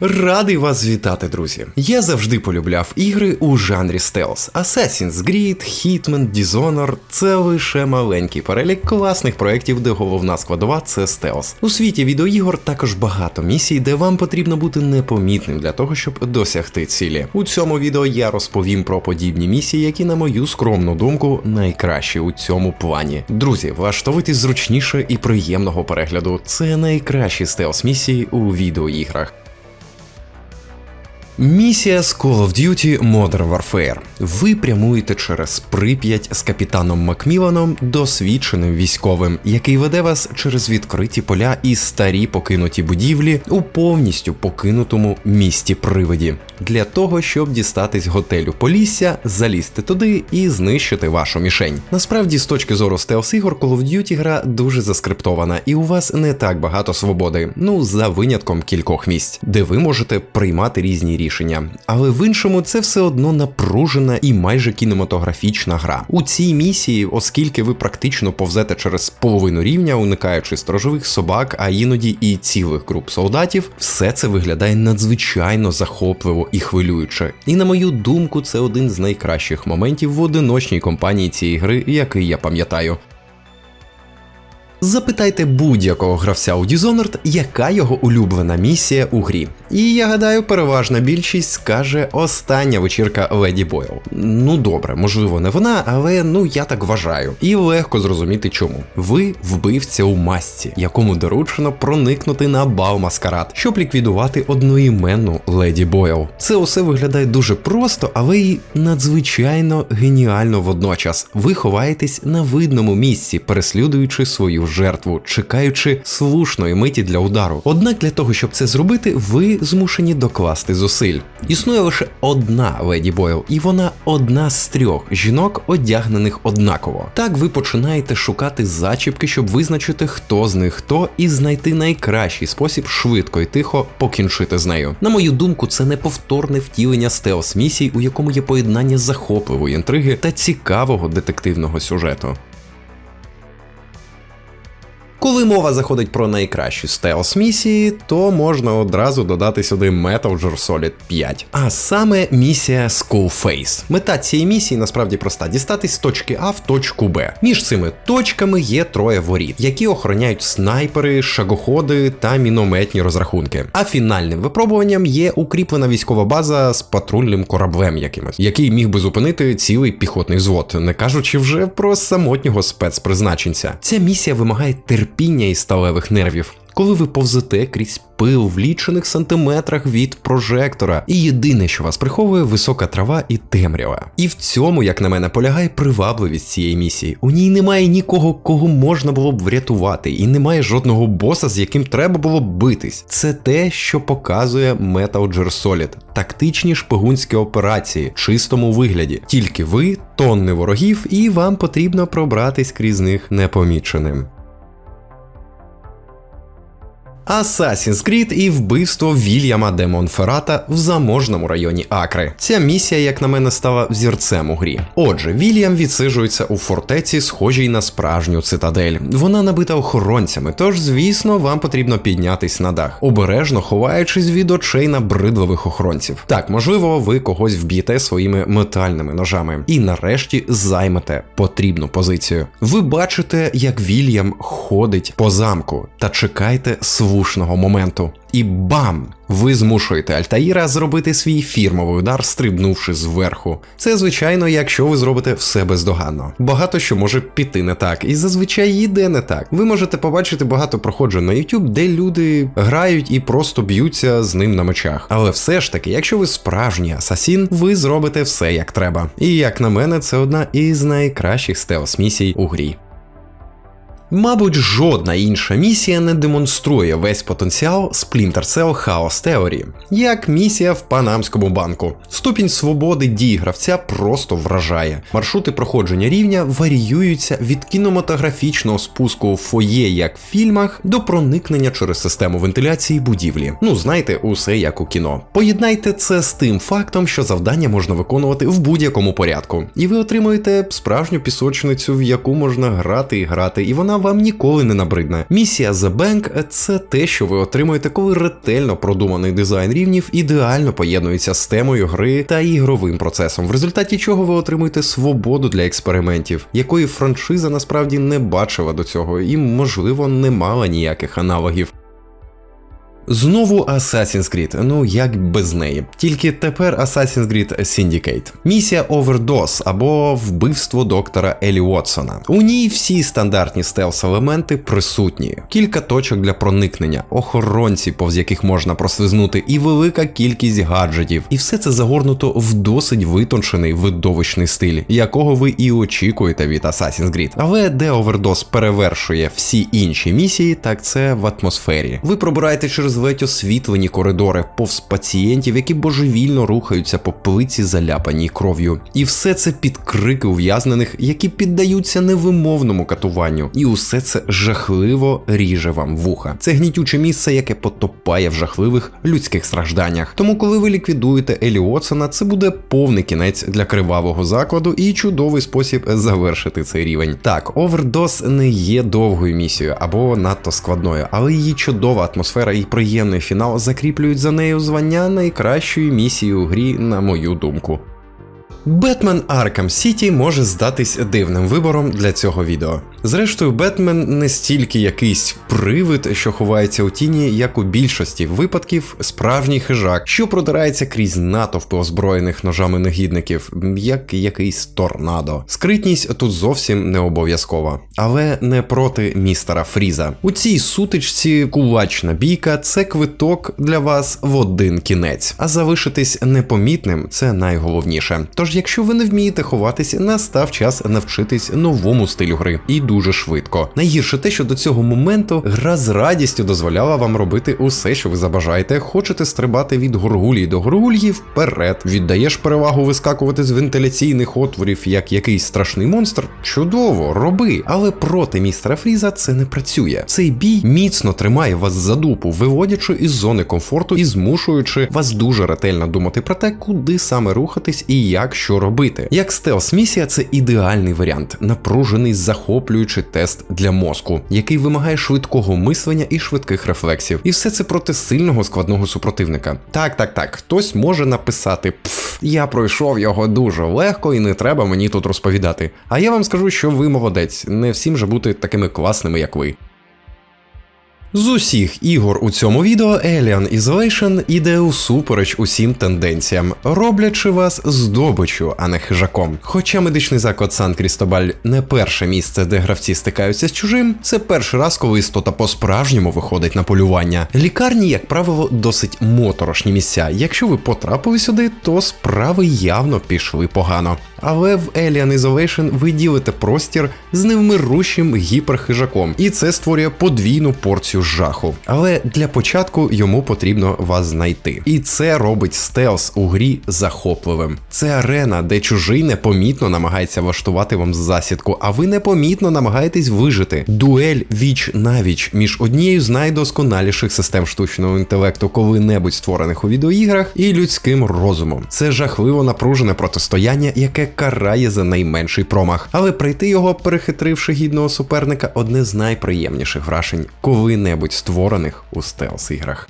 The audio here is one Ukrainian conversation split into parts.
Радий вас вітати, друзі. Я завжди полюбляв ігри у жанрі стелс. Assassin's Creed, Hitman, Dishonored – це лише маленький перелік класних проєктів, де головна складова це стелс. У світі відеоігор також багато місій, де вам потрібно бути непомітним для того, щоб досягти цілі. У цьому відео я розповім про подібні місії, які, на мою скромну думку, найкращі у цьому плані. Друзі, влаштовуйтесь зручніше і приємного перегляду. Це найкращі стелс місії у відеоіграх. Місія з Call of Duty Modern Warfare. Ви прямуєте через Прип'ять з капітаном Макміланом, досвідченим військовим, який веде вас через відкриті поля і старі покинуті будівлі у повністю покинутому місті привиді, для того, щоб дістатись готелю Полісся, залізти туди і знищити вашу мішень. Насправді, з точки зору стелс ігор, Call of Duty гра дуже заскриптована, і у вас не так багато свободи, ну за винятком кількох місць, де ви можете приймати різні рішення рішення, але в іншому це все одно напружена і майже кінематографічна гра. У цій місії, оскільки ви практично повзете через половину рівня, уникаючи сторожових собак, а іноді і цілих груп солдатів, все це виглядає надзвичайно захопливо і хвилююче. І на мою думку, це один з найкращих моментів в одиночній компанії цієї гри, який я пам'ятаю. Запитайте будь-якого гравця у Dishonored, яка його улюблена місія у грі. І я гадаю, переважна більшість скаже остання вечірка Леді Бойл. Ну добре, можливо, не вона, але ну я так вважаю. І легко зрозуміти чому. Ви вбивця у масці, якому доручено проникнути на бал маскарад, щоб ліквідувати одноіменну Леді Бойл. Це усе виглядає дуже просто, але й надзвичайно геніально водночас. Ви ховаєтесь на видному місці, переслідуючи свою жертву, чекаючи слушної миті для удару. Однак для того, щоб це зробити, ви змушені докласти зусиль. Існує лише одна леді Бойл, і вона одна з трьох жінок, одягнених однаково. Так ви починаєте шукати зачіпки, щоб визначити, хто з них хто, і знайти найкращий спосіб швидко і тихо покінчити з нею. На мою думку, це неповторне втілення стелс місій, у якому є поєднання захопливої інтриги та цікавого детективного сюжету. Коли мова заходить про найкращі стелс місії, то можна одразу додати сюди Metal Gear Solid 5. А саме місія Skullface. Мета цієї місії насправді проста: дістатись з точки А в точку Б. Між цими точками є троє воріт, які охороняють снайпери, шагоходи та мінометні розрахунки. А фінальним випробуванням є укріплена військова база з патрульним кораблем якимось, який міг би зупинити цілий піхотний взвод, не кажучи вже про самотнього спецпризначенця. Ця місія вимагає терпіння терпіння і сталевих нервів. Коли ви повзете крізь пил в лічених сантиметрах від прожектора, і єдине, що вас приховує, висока трава і темрява. І в цьому, як на мене, полягає привабливість цієї місії. У ній немає нікого, кого можна було б врятувати, і немає жодного боса, з яким треба було б битись. Це те, що показує Metal Gear Solid. тактичні шпигунські операції, чистому вигляді. Тільки ви, тонни ворогів, і вам потрібно пробратись крізь них непоміченим. Assassin's Creed і вбивство Вільяма де Монферата в заможному районі Акри. Ця місія, як на мене, стала взірцем у грі. Отже, Вільям відсиджується у фортеці, схожій на справжню цитадель. Вона набита охоронцями, тож, звісно, вам потрібно піднятись на дах, обережно ховаючись від очей набридливих охоронців. Так, можливо, ви когось вб'єте своїми метальними ножами і нарешті займете потрібну позицію. Ви бачите, як Вільям ходить по замку та чекайте свого влушного моменту. І бам! Ви змушуєте Альтаїра зробити свій фірмовий удар, стрибнувши зверху. Це, звичайно, якщо ви зробите все бездоганно. Багато що може піти не так, і зазвичай йде не так. Ви можете побачити багато проходжень на YouTube, де люди грають і просто б'ються з ним на мечах. Але все ж таки, якщо ви справжній асасін, ви зробите все як треба. І як на мене, це одна із найкращих стелс місій у грі. Мабуть, жодна інша місія не демонструє весь потенціал Splinter Cell Chaos Theory, як місія в Панамському банку. Ступінь свободи дій гравця просто вражає. Маршрути проходження рівня варіюються від кінематографічного спуску в фоє, як в фільмах, до проникнення через систему вентиляції будівлі. Ну, знаєте, усе як у кіно. Поєднайте це з тим фактом, що завдання можна виконувати в будь-якому порядку, і ви отримуєте справжню пісочницю, в яку можна грати і грати, і вона вам ніколи не набридне. Місія The Bank – це те, що ви отримуєте, коли ретельно продуманий дизайн рівнів ідеально поєднується з темою гри та ігровим процесом, в результаті чого ви отримуєте свободу для експериментів, якої франшиза насправді не бачила до цього і, можливо, не мала ніяких аналогів. Знову Assassin's Creed, ну як без неї. Тільки тепер Assassin's Creed Syndicate. Місія Overdose або вбивство доктора Елі Уотсона. У ній всі стандартні стелс-елементи присутні, кілька точок для проникнення, охоронці, повз яких можна прослизнути, і велика кількість гаджетів. І все це загорнуто в досить витончений видовищний стиль, якого ви і очікуєте від Assassin's Creed. Але де Overdose перевершує всі інші місії, так це в атмосфері. Ви пробираєте через ледь освітлені коридори, повз пацієнтів, які божевільно рухаються по плиці, заляпаній кров'ю. І все це під крики ув'язнених, які піддаються невимовному катуванню. І усе це жахливо ріже вам вуха. Це гнітюче місце, яке потопає в жахливих людських стражданнях. Тому, коли ви ліквідуєте Елі Уотсона, це буде повний кінець для кривавого закладу і чудовий спосіб завершити цей рівень. Так, овердос не є довгою місією або надто складною, але її чудова атмосфера і приємний фінал закріплюють за нею звання найкращої місії у грі, на мою думку. Бетмен Arkham City може здатись дивним вибором для цього відео. Зрештою, Бетмен не стільки якийсь привид, що ховається у тіні, як у більшості випадків справжній хижак, що продирається крізь натовпи озброєних ножами негідників, як якийсь торнадо. Скритність тут зовсім не обов'язкова, але не проти містера Фріза. У цій сутичці кулачна бійка це квиток для вас в один кінець, а залишитись непомітним це найголовніше. Тож, якщо ви не вмієте ховатись, настав час навчитись новому стилю гри. І дуже швидко. Найгірше те, що до цього моменту гра з радістю дозволяла вам робити усе, що ви забажаєте. Хочете стрибати від горгулії до горгульї вперед. Віддаєш перевагу вискакувати з вентиляційних отворів, як якийсь страшний монстр. Чудово, роби. Але проти містера Фріза це не працює. Цей бій міцно тримає вас за дупу, виводячи із зони комфорту і змушуючи вас дуже ретельно думати про те, куди саме рухатись і як що робити. Як стелс місія це ідеальний варіант, напружений, захоплюючий тест для мозку, який вимагає швидкого мислення і швидких рефлексів. І все це проти сильного складного супротивника. Так, так, так, хтось може написати пф, я пройшов його дуже легко і не треба мені тут розповідати. А я вам скажу, що ви молодець, не всім же бути такими класними, як ви. З усіх ігор у цьому відео Alien Isolation іде усупереч усім тенденціям, роблячи вас здобичу, а не хижаком. Хоча медичний заклад Сан Крістобаль не перше місце, де гравці стикаються з чужим, це перший раз, коли істота по-справжньому виходить на полювання. Лікарні, як правило, досить моторошні місця. Якщо ви потрапили сюди, то справи явно пішли погано. Але в Alien Isolation ви ділите простір з невмирущим гіперхижаком, і це створює подвійну порцію жаху. Але для початку йому потрібно вас знайти. І це робить стелс у грі захопливим. Це арена, де чужий непомітно намагається влаштувати вам засідку, а ви непомітно намагаєтесь вижити. Дуель віч навіч між однією з найдосконаліших систем штучного інтелекту коли-небудь створених у відеоіграх і людським розумом. Це жахливо напружене протистояння, яке карає за найменший промах. Але пройти його, перехитривши гідного суперника, одне з найприємніших вражень коли-небудь створених у стелс іграх.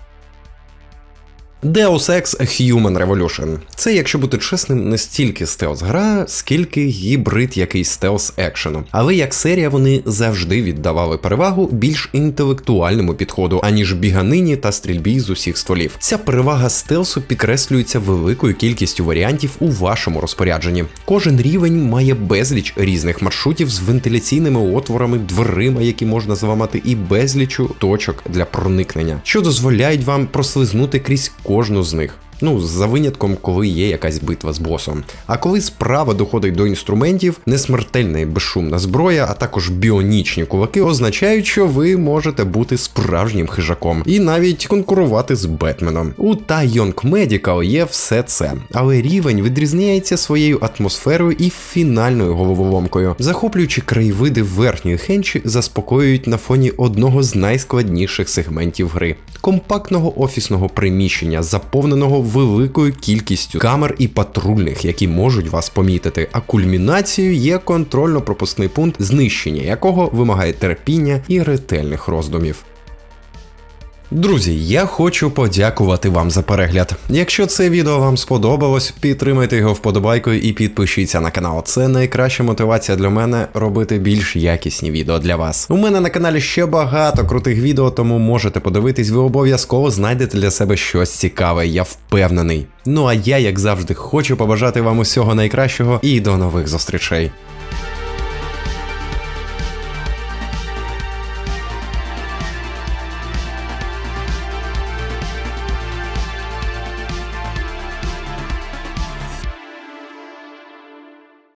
Deus Ex Human Revolution. Це, якщо бути чесним, не стільки стелс гра, скільки гібрид якийсь стелс екшену. Але як серія вони завжди віддавали перевагу більш інтелектуальному підходу, аніж біганині та стрільбі з усіх стволів. Ця перевага стелсу підкреслюється великою кількістю варіантів у вашому розпорядженні. Кожен рівень має безліч різних маршрутів з вентиляційними отворами, дверима, які можна зламати, і безлічу точок для проникнення, що дозволяють вам прослизнути крізь кожну з них. Ну, за винятком, коли є якась битва з босом. А коли справа доходить до інструментів, несмертельна і безшумна зброя, а також біонічні кулаки означають, що ви можете бути справжнім хижаком і навіть конкурувати з Бетменом. У та Young Medical є все це, але рівень відрізняється своєю атмосферою і фінальною головоломкою. Захоплюючи краєвиди верхньої хенчі, заспокоюють на фоні одного з найскладніших сегментів гри компактного офісного приміщення, заповненого великою кількістю камер і патрульних, які можуть вас помітити. А кульмінацією є контрольно-пропускний пункт, знищення якого вимагає терпіння і ретельних роздумів. Друзі, я хочу подякувати вам за перегляд. Якщо це відео вам сподобалось, підтримайте його вподобайкою і підпишіться на канал. Це найкраща мотивація для мене робити більш якісні відео для вас. У мене на каналі ще багато крутих відео, тому можете подивитись, ви обов'язково знайдете для себе щось цікаве, я впевнений. Ну а я, як завжди, хочу побажати вам усього найкращого і до нових зустрічей.